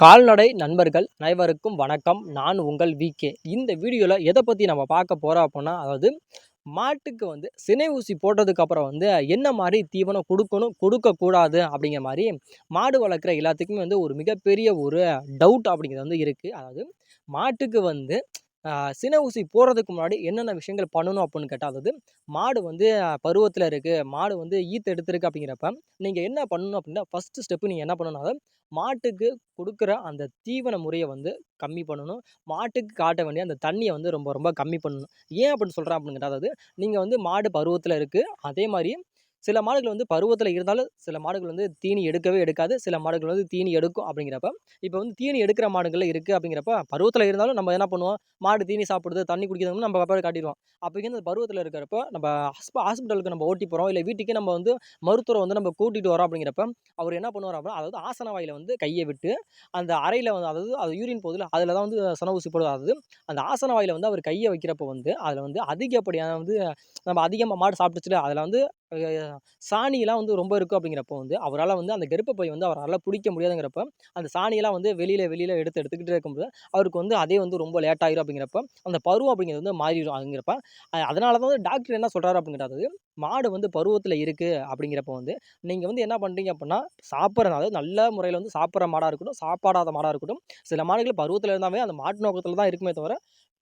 கால்நடை நண்பர்கள் அனைவருக்கும் வணக்கம். நான் உங்கள் விகே இந்த வீடியோவில் எதை பற்றி நம்ம பார்க்க போகிறோம் அப்படின்னா அதாவது மாட்டுக்கு வந்து சினை ஊசி போட்டதுக்கு அப்புறம் வந்து என்ன மாதிரி தீவனம் கொடுக்கணும் கொடுக்கக்கூடாது அப்படிங்கிற மாதிரி மாடு வளர்க்குற எல்லாத்துக்குமே வந்து ஒரு மிகப்பெரிய ஒரு டவுட் அப்படிங்கிறது வந்து இருக்குது அதாவது மாட்டுக்கு வந்து சின ஊசி போகிறதுக்கு முன்னாடி என்னென்ன விஷயங்கள் பண்ணணும் அப்படின்னு கேட்டால் அதாவது மாடு வந்து பருவத்தில் இருக்குது மாடு வந்து ஈத்து எடுத்திருக்கு அப்படிங்கிறப்ப நீங்கள் என்ன பண்ணணும் அப்படின்னா ஃபஸ்ட்டு ஸ்டெப்பு நீங்கள் என்ன பண்ணணும் அதாவது மாட்டுக்கு கொடுக்குற அந்த தீவன முறையை வந்து கம்மி பண்ணணும். மாட்டுக்கு காட்ட வேண்டிய அந்த தண்ணியை வந்து ரொம்ப ரொம்ப கம்மி பண்ணணும். ஏன் அப்படின்னு சொல்கிறேன் அப்படின்னு கேட்டால் அதாவது நீங்கள் வந்து மாடு பருவத்தில் இருக்குது அதே மாதிரி சில மாடுகள் வந்து பருவத்தில் இருந்தாலும் சில மாடுகள் வந்து தீனி எடுக்கவே எடுக்காது. சில மாடுகள் வந்து தீனி எடுக்கும் அப்படிங்கிறப்ப இப்போ வந்து தீனி எடுக்கிற மாடுகள் இருக்குது அப்படிங்கிறப்ப பருவத்தில் இருந்தாலும் நம்ம என்ன பண்ணுவோம்? மாடு தீனி சாப்பிடுது தண்ணி குடிக்கிறதுன்னு நம்ம அப்புறம் காட்டிடுவோம். அப்போ இந்த பருவத்தில் இருக்கிறப்ப நம்ம ஹாஸ்ப ஹாஸ்பிட்டலுக்கு நம்ம ஓட்டி போகிறோம் இல்லை வீட்டுக்கே நம்ம வந்து மருத்துவரை வந்து நம்ம கூட்டிகிட்டு வரோம் அப்படிங்கிறப்ப அவர் என்ன பண்ணுவார் அப்படின்னா அதாவது ஆசன வாயில வந்து கையை விட்டு அந்த அறையில் வந்து அதாவது அது யூரின் போதில் அதில் தான் வந்து சன ஊசி போடுவார். அதாவது அந்த ஆசன வாயில் வந்து அவர் கையை வைக்கிறப்ப வந்து அதில் வந்து அதிகப்படியான வந்து நம்ம அதிகமாக மாடு சாப்பிட்டுச்சுல அதில் வந்து சாணியெல்லாம் வந்து ரொம்ப இருக்கும் அப்படிங்கிறப்போ வந்து அவரால் வந்து அந்த கருப்பை பை வந்து அவரால் பிடிக்க முடியாதுங்கிறப்ப அந்த சாணியெல்லாம் வந்து வெளியில் வெளியில் எடுத்து எடுத்துக்கிட்டே இருக்கும்போது அவருக்கு வந்து அதே வந்து ரொம்ப லேட் ஆகிரும் அப்படிங்கிறப்ப அந்த பருவம் அப்படிங்கிறது வந்து மாறிடும் அப்படிங்கிறப்ப அதனால தான் வந்து டாக்டர் என்ன சொல்கிறாரு அப்படிங்கிறது மாடு வந்து பருவத்தில் இருக்குது அப்படிங்கிறப்ப வந்து நீங்கள் வந்து என்ன பண்ணுறீங்க அப்படின்னா சாப்பிட்ற அதாவது நல்ல முறையில் வந்து சாப்பிட்ற மாடாக இருக்கட்டும் சாப்பாடாத மாடாக இருக்கட்டும் சில மாடுகள் பருவத்தில் இருந்தாவே அந்த மாட்டு நோக்கத்தில் தான் இருக்குமே தவிர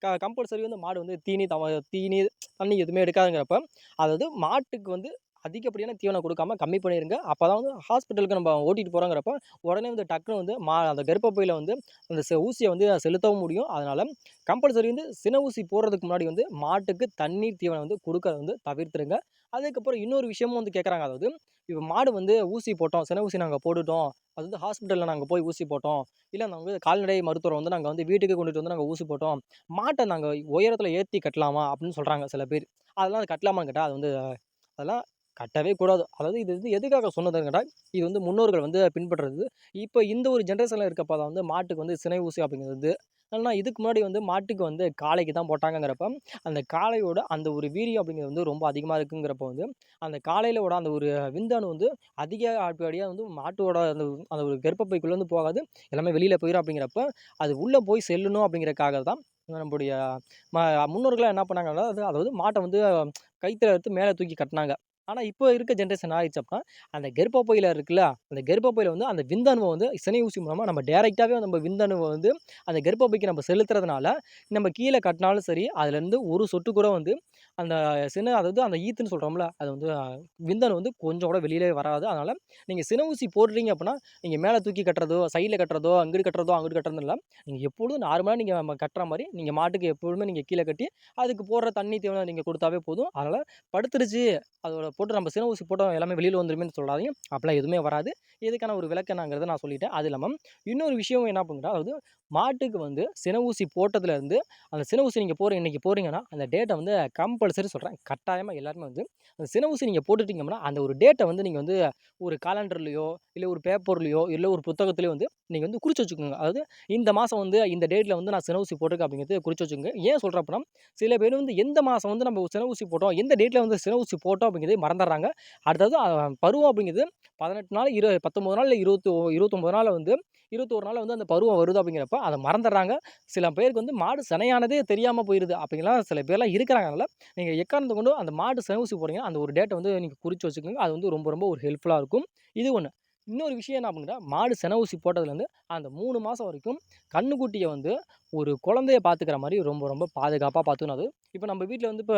க கம்பல்சரி வந்து மாடு வந்து தீனி தவ தீனி தண்ணி எதுவுமே எடுக்காதுங்கிறப்ப அதாவது மாட்டுக்கு வந்து அதிகப்படியான தீவனம் கொடுக்காம கம்மி பண்ணிடுங்க அப்போ தான் வந்து ஹாஸ்பிட்டலுக்கு நம்ம ஓட்டிகிட்டு போகிறோங்கிறப்ப உடனே வந்து டக்குன்னு வந்து மா அந்த கர்ப்பப்பையில் வந்து அந்த செ ஊசியை வந்து செலுத்தவும் முடியும். அதனால் கம்பல்சரி வந்து சின ஊசி போடுறதுக்கு முன்னாடி வந்து மாட்டுக்கு தண்ணீர் தீவனம் வந்து கொடுக்கறது வந்து தவிர்த்துருங்க. அதுக்கப்புறம் இன்னொரு விஷயமும் வந்து கேட்குறாங்க அதாவது இப்போ மாடு வந்து ஊசி போட்டோம் சின ஊசி நாங்கள் போட்டுட்டோம். அது வந்து ஹாஸ்பிட்டலில் நாங்கள் போய் ஊசி போட்டோம். இல்லை நாங்கள் வந்து கால்நடை மருத்துவரை வந்து நாங்கள் வந்து வீட்டுக்கு கொண்டுட்டு வந்து நாங்கள் ஊசி போட்டோம். மாட்டை நாங்கள் உயரத்தில் ஏற்றி கட்டலாமா அப்படின்னு சொல்கிறாங்க சில பேர். அதெல்லாம் அது கட்டலாமான்னு கேட்டால் அது வந்து அதெல்லாம் கட்டவே கூடாது. அதாவது இது வந்து எதுக்காக சொன்னதுங்கடா இது வந்து முன்னோர்கள் வந்து பின்பற்றுறது. இப்போ இந்த ஒரு ஜென்ரேஷனில் இருக்கப்போ தான் வந்து மாட்டுக்கு வந்து சினை ஊசி அப்படிங்கிறது ஆனால் இதுக்கு முன்னாடி வந்து மாட்டுக்கு வந்து காளைக்கு தான் போட்டாங்கிறப்ப அந்த காளையோட அந்த ஒரு வீரியம் அப்படிங்கிறது வந்து ரொம்ப அதிகமாக இருக்குங்கிறப்ப வந்து அந்த காளையிலோட அந்த ஒரு விந்தாணு வந்து அதிக அடிப்படையாக வந்து மாட்டோட அந்த அந்த ஒரு கர்ப்பப்பைக்குள்ளே வந்து போகாது எல்லாமே வெளியில் போயிடும் அப்படிங்கிறப்ப அது உள்ளே போய் செல்லணும் அப்படிங்கிறக்காக தான் நம்முடைய ம முன்னோர்களாக என்ன பண்ணாங்கன்னா அது அதாவது மாட்டை வந்து கயித்துல எடுத்து மேலே தூக்கி கட்டினாங்க. ஆனால் இப்போ இருக்க ஜென்ரேஷன் ஆயிடுச்சு அப்படின்னா அந்த கர்ப்பப்பையில் இருக்குல்ல அந்த கர்ப்பப்பையில் வந்து அந்த விந்தணுவை வந்து சினை ஊசி மூலமாக நம்ம டேரெக்டாகவே நம்ம விந்தணுவை வந்து அந்த கர்ப்பப்பைக்கு நம்ம செலுத்துறதுனால நம்ம கீழே கட்டினாலும் சரி அதுலேருந்து ஒரு சொட்டு கூட வந்து அந்த சின அதாவது அந்த ஈத்துன்னு சொல்கிறோம்ல அது வந்து விந்தணு வந்து கொஞ்சம் கூட வெளியிலே வராது. அதனால் நீங்கள் சின ஊசி போடுறீங்க அப்படின்னா நீங்கள் மேலே தூக்கி கட்டுறதோ சைடில் கட்டுறதோ அங்கிட்டு கட்டுறதோ அங்கிட்டு கட்டுறதும் இல்லை நீங்கள் எப்பொழுதும் நார்மலாக நீங்கள் நம்ம கட்டுற மாதிரி நீங்கள் மாட்டுக்கு எப்பொழுதுமே நீங்கள் கீழே கட்டி அதுக்கு போடுற தண்ணி தேவை நீங்கள் கொடுத்தாவே போதும். அதனால் படுத்துருச்சு அதோட போட்டு நம்ம சின ஊசி போட்டோம் எல்லாமே வெளியில் வந்துருமேன்னு சொல்லாதீங்க. அப்படிலாம் எதுவுமே வராது. இதுக்கான ஒரு விளக்கணாங்கிறத நான் சொல்லிட்டேன். அது இல்லாமல் இன்னொரு விஷயம் என்ன பண்ணுறா அதாவது மாட்டுக்கு வந்து சின ஊசி போட்டதுலேருந்து அந்த சின ஊசி நீங்கள் போகிற இன்றைக்கி போகிறீங்கன்னா அந்த டேட்டை வந்து கம்பல்சரி சொல்கிறேன் கட்டாயமாக எல்லாருமே வந்து அந்த சின ஊசி நீங்கள் போட்டுட்டீங்கன்னா அந்த ஒரு டேட்டை வந்து நீங்கள் வந்து ஒரு காலண்டர்லையோ இல்லை ஒரு பேப்பர்லையோ இல்லை ஒரு புத்தகத்துலையோ வந்து நீங்கள் வந்து குறித்து வச்சுக்கோங்க. அதாவது இந்த மாதம் வந்து இந்த டேட்டில் வந்து நான் சின ஊசி போட்டிருக்கேன் அப்படிங்கிறது குறித்து வச்சுக்கோங்க. ஏன் சொல்கிறப்பனா சில பேர் வந்து எந்த மாதம் வந்து நம்ம சின ஊசி போட்டோம் எந்த டேட்டில் வந்து சின ஊசி போட்டோம் அப்படிங்கிறது மறந்துடுறாங்க. அடுத்தது பருவம் அப்படிங்கிறது பதினெட்டு நாள் இரு பத்தொம்பது நாள் இல்லை இருபத்தி இருபத்தொம்பது நாள் வந்து இருபத்தோரு நாள் வந்து அந்த பருவம் வருது அப்படிங்கிறப்ப அதை மறந்துடுறாங்க. சில பேருக்கு வந்து மாடு சினையானதே தெரியாமல் போயிடுது அப்படிங்கலாம் சில பேர்லாம் இருக்கிறாங்க. அதனால் நீங்கள் எக்காரணத்தை கொண்டு அந்த மாடு சினை ஊசி போடுறீங்கன்னா அந்த ஒரு டேட்டை வந்து நீங்கள் குறித்து வச்சுக்கோங்க. அது வந்து ரொம்ப ரொம்ப ஒரு ஹெல்ப்ஃபுல்லாக இருக்கும். இது ஒன்று இன்னொரு விஷயம் என்ன அப்படின்னா மாடு சென ஊசி போட்டதுலேருந்து அந்த மூணு மாதம் வரைக்கும் கண்ணுக்குட்டியை வந்து ஒரு குழந்தைய பார்த்துக்கிற மாதிரி ரொம்ப ரொம்ப பாதுகாப்பாக பார்த்துக்கணும் அது இப்போ நம்ம வீட்டில் வந்து இப்போ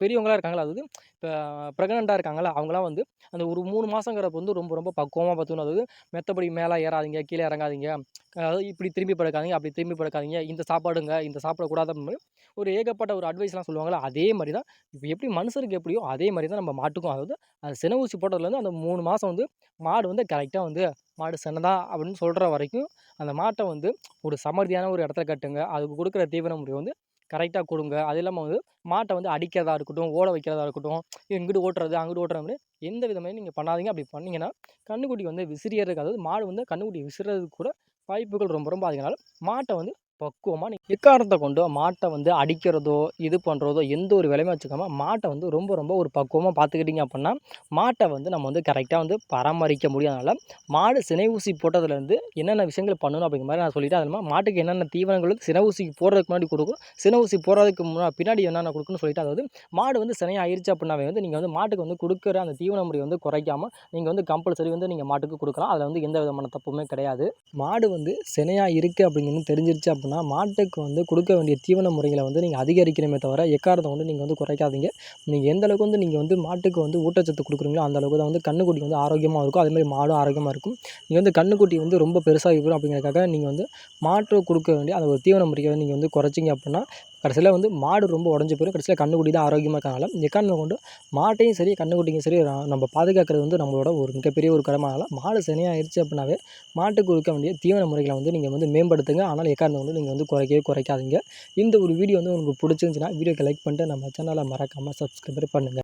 பெரியவங்களாம் இருக்காங்களா அதாவது இப்போ ப்ரெக்னெண்ட்டாக இருக்காங்களா அவங்களாம் வந்து அந்த ஒரு மூணு மாதங்கிறப்ப வந்து ரொம்ப ரொம்ப பக்குவமாக பார்த்துக்கணும் அதாவது மெத்தபடி மேலே ஏறாதீங்க கீழே இறங்காதீங்க. அதாவது இப்படி திரும்பி படுக்காதீங்க அப்படி திரும்பி படுக்காதீங்க இந்த சாப்பாடுங்க இந்த சாப்பிடக்கூடாது அப்படின்னு ஒரு ஏகப்பட்ட ஒரு அட்வைஸ்லாம் சொல்லுவாங்களா அதே மாதிரி தான் இப்போ எப்படி மனுஷருக்கு எப்படியோ அதே மாதிரி தான் நம்ம மாட்டுக்கும். அதாவது அந்த சின ஊசி போட்டதுலேருந்து அந்த மூணு மாதம் வந்து மாடு வந்து கரெக்டாக வந்து மாடு சின்னதா அப்படின்னு சொல்கிற வரைக்கும் அந்த மாட்டை வந்து ஒரு சமர்த்தியான ஒரு இடத்துல கட்டுங்க. அதுக்கு கொடுக்குற தீவன முறை வந்து கரெக்டாக கொடுங்க. அது இல்லாமல் வந்து மாட்டை வந்து அடிக்கிறதா இருக்கட்டும் ஓட வைக்கிறதா இருக்கட்டும் இங்கிட்டு ஓட்டுறது அங்கிட்டு ஓட்டுற மாதிரி எந்த விதமே நீங்கள் பண்ணாதீங்க. அப்படி பண்ணிங்கன்னா கன்றுக்குட்டி வந்து விசிறியறதுக்கு அதாவது மாடு வந்து கன்றுக்குட்டி விசிறதுக்கு கூட வாய்ப்புகள் ரொம்ப ரொம்ப அதிகனால மாட்டை வந்து பக்குவமாக நீங்கள் எக்காரணத்தை கொண்டு மாட்டை வந்து அடிக்கிறதோ இது பண்ணுறதோ எந்த ஒரு வேலையுமே வச்சுக்காமல் மாட்டை வந்து ரொம்ப ரொம்ப ஒரு பக்குவமாக பார்த்துக்கிட்டிங்க அப்படின்னா மாட்டை வந்து நம்ம வந்து கரெக்டாக வந்து பராமரிக்க முடியாதனால மாடு சினை ஊசி போட்டதுலேருந்து என்னென்ன விஷயங்கள் பண்ணணும் அப்படிங்கிற மாதிரி நான் சொல்லிவிட்டு அது இல்லாமல் மாட்டுக்கு என்னென்ன தீவனங்கள் வந்து சினை ஊசி போடுறதுக்கு முன்னாடி கொடுக்கும் சினை ஊசி போடுறதுக்கு முன்னாடி பின்னாடி என்னென்ன கொடுக்குன்னு சொல்லிட்டு அதாவது மாடு வந்து சினை ஆயிடுச்சு அப்படின்னாவே வந்து நீங்கள் வந்து மாட்டுக்கு வந்து கொடுக்குற அந்த தீவன முறை வந்து குறைக்காமல் நீங்கள் வந்து கம்பல்சரி வந்து நீங்கள் மாட்டுக்கு கொடுக்கலாம். அதில் வந்து எந்த விதமான தப்புமே கிடையாது. மாடு வந்து சினையாக இருக்குது அப்படிங்கிறது தெரிஞ்சிருச்சு அப்படின்னா மாட்டுக்கு வந்து கொடுக்க வேண்டிய தீவன முறைகளை வந்து நீங்கள் அதிகரிக்கணுமே தவிர எக்காரத்தை வந்து நீங்கள் வந்து குறைக்காதீங்க. நீங்கள் எந்த அளவுக்கு வந்து நீங்கள் வந்து மாட்டுக்கு வந்து ஊட்டச்சத்து கொடுக்குறீங்களோ அந்த அளவுக்கு தான் வந்து கண்ணுக்குட்டி வந்து ஆரோக்கியமாக இருக்கும். அதேமாதிரி மாடும் ஆரோக்கியமாக இருக்கும். நீங்கள் வந்து கண்ணுக்குட்டி வந்து ரொம்ப பெருசாக இருக்கும் அப்படிங்கிறதுக்காக நீங்கள் வந்து மாட்டு கொடுக்க வேண்டிய அந்த ஒரு தீவன முறையை நீங்கள் வந்து குறைச்சிங்க அப்படின்னா கடைசியில் வந்து மாடு ரொம்ப உடஞ்சி போயிடும் கடைசியில் கண்ணுக்குட்டி தான் ஆரோக்கியமாக இருக்கனால எக்காரணத்தை கொண்டு மாட்டையும் சரி கண்ணுக்குட்டியும் சரி நம்ம பாதுகாக்கிறது வந்து நம்மளோட ஒரு மிகப்பெரிய ஒரு கடமைனால மாடு சினையாயிருச்சு அப்படின்னாவே மாட்டுக்கு கொடுக்க வேண்டிய தீவன முறைகளை வந்து நீங்கள் வந்து மேம்படுத்துங்க. ஆனால் எக்காரணம் கொண்டு நீங்கள் வந்து குறைக்கவே குறைக்காதீங்க. இந்த ஒரு வீடியோ வந்து உங்களுக்கு பிடிச்சிருந்துச்சுன்னா வீடியோக்கு லைக் பண்ணிட்டு நம்ம சேனலை மறக்காமல் சப்ஸ்கிரைப் பண்ணுங்கள்